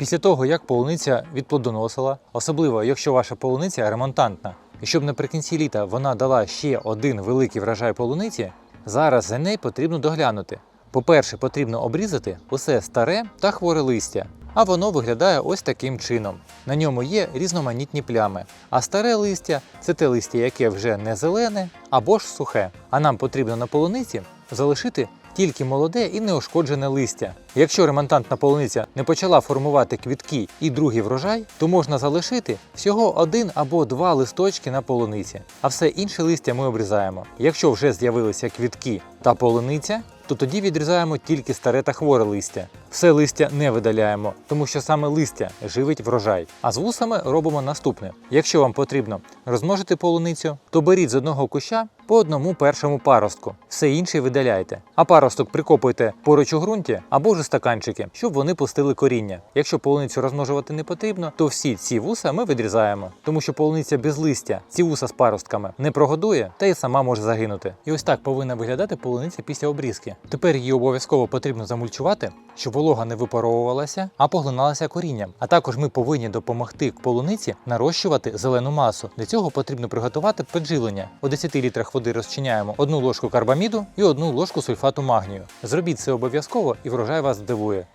Після того, як полуниця відплодоносила, особливо якщо ваша полуниця ремонтантна, і щоб наприкінці літа вона дала ще один великий врожай полуниці, зараз за нею потрібно доглянути. По-перше, потрібно обрізати усе старе та хворе листя, а воно виглядає ось таким чином. На ньому є різноманітні плями. А старе листя це те листя, яке вже не зелене або ж сухе. А нам потрібно на полуниці залишити тільки молоде і неушкоджене листя. Якщо ремонтантна полуниця не почала формувати квітки і другий врожай, то можна залишити всього один або два листочки на полуниці, а все інше листя ми обрізаємо. Якщо вже з'явилися квітки та полуниця, то тоді відрізаємо тільки старе та хворе листя. Все листя не видаляємо, тому що саме листя живить врожай. А з вусами робимо наступне: якщо вам потрібно розмножити полуницю, то беріть з одного куща по одному першому паростку. Все інше видаляйте. А паросток прикопуйте поруч у ґрунті або ж у стаканчики, щоб вони пустили коріння. Якщо полуницю розмножувати не потрібно, то всі ці вуса ми відрізаємо, тому що полуниця без листя ці вуса з паростками не прогодує та й сама може загинути. І ось так повинна виглядати полуниця після обрізки. Тепер її обов'язково потрібно замульчувати, щоб волога не випаровувалася, а поглиналася корінням. А також ми повинні допомогти полуниці нарощувати зелену масу. Для цього потрібно приготувати підживлення. У 10 літрах води розчиняємо одну ложку карбаміду і одну ложку сульфату магнію. Зробіть це обов'язково і врожай вас здивує.